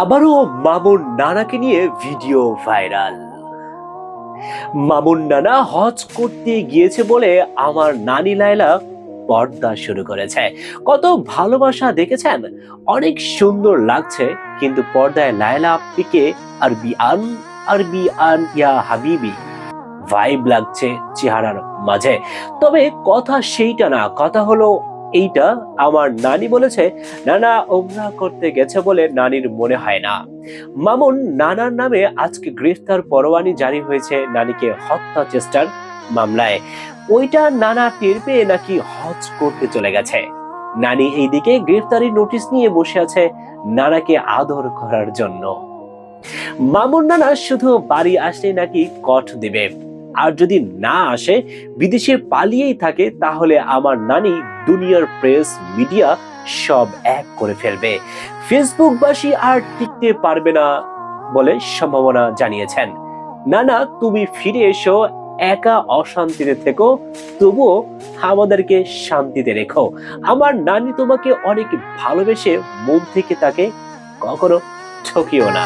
আবারও মামুন নানাকে নিয়ে ভিডিও ভাইরাল। মামুন নানা হজ করতে গিয়েছে বলে আমার নানি লাইলা পর্দা শুরু করেছে। কত ভালোবাসা দেখেছেন? অনেক সুন্দর লাগছে, কিন্তু পর্দায় লায়লা আপ্পিকে আরবি আন আরবি আন ইয়া হাবিবি। ভাইব লাগছে চেহারার মাঝে। তবে কথা সেইটা না, কথা হলো এইটা আমার নানি বলেছে, নানা ওমরা করতে গেছে বলে নানির মনে হয় না। মামুন নানার নামে আজকে গ্রেফতার পরোয়ানি জারি হয়েছে নানিকে হত্যা চেষ্টার মামলায়। ওইটা নানা টের পেয়ে নাকি হজ করতে চলে গেছে। নানি এইদিকে গ্রেফতারি নোটিশ নিয়ে বসে আছে নানাকে আদর করার জন্য। মামুন নানা শুধু বাড়ি আসলে নাকি কঠ দেবে। আর যদি না আসে বিদেশে পালিয়েই থাকে, তাহলে আমার নানি দুনিয়ার প্রেস মিডিয়া সব এক করে ফেলবে। ফেসবুকবাসী আর টিকতে পারবে না বলে সম্ভাবনা জানিয়েছেন। না না তুমি ফিরে এসো, একা অশান্তিতে থেকো, তবুও আমাদেরকে শান্তিতে রেখো। আমার নানি তোমাকে অনেক ভালোবেসে মন থেকে তাকে কখনো ঠকিও না.